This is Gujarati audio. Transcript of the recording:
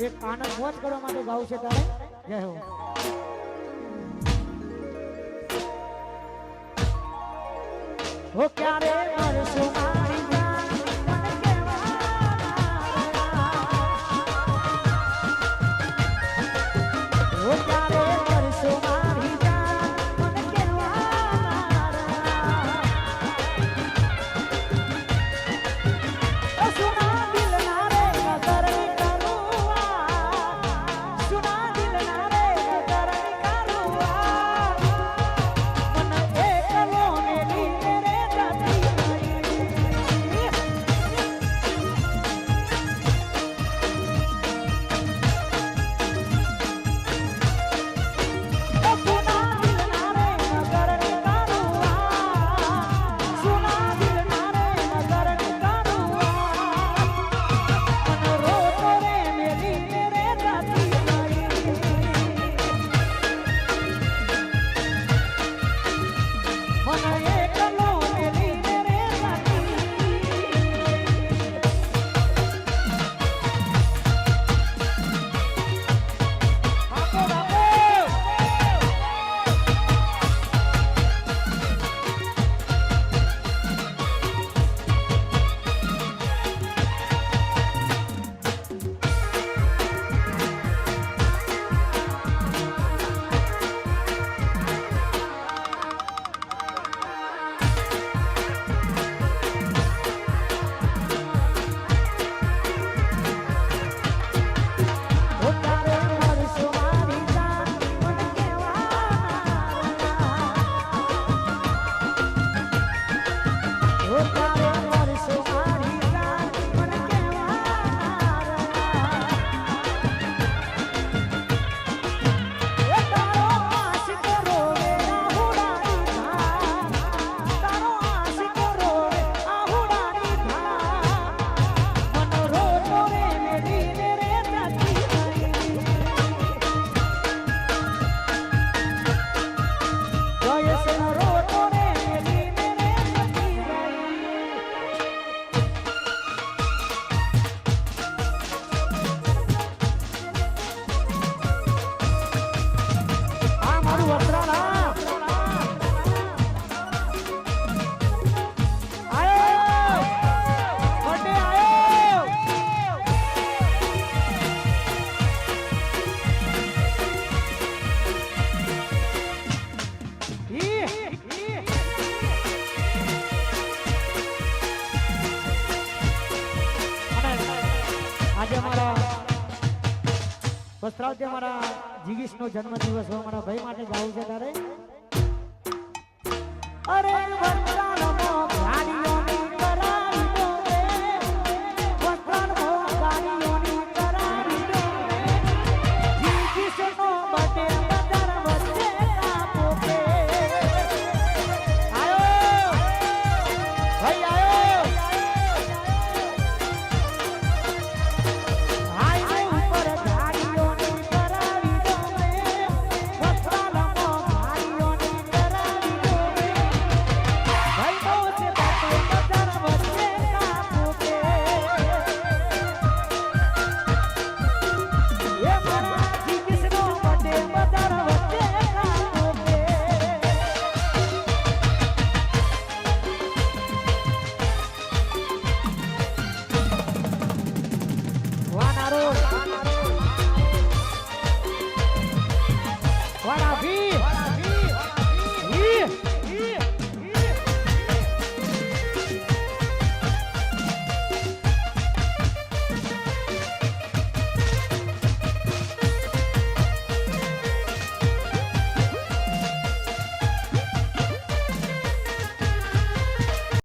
એક આનંદ મોજ કરવા માટે ગાવ છે તારે? જય હો. હો ક્યારે મળશું વસ્ત્રાવતે મારા જીગીશ નો જન્મ દિવસ મારા ભાઈ માટે ગાવું છે તારે? અરે વસ્ત્રાલ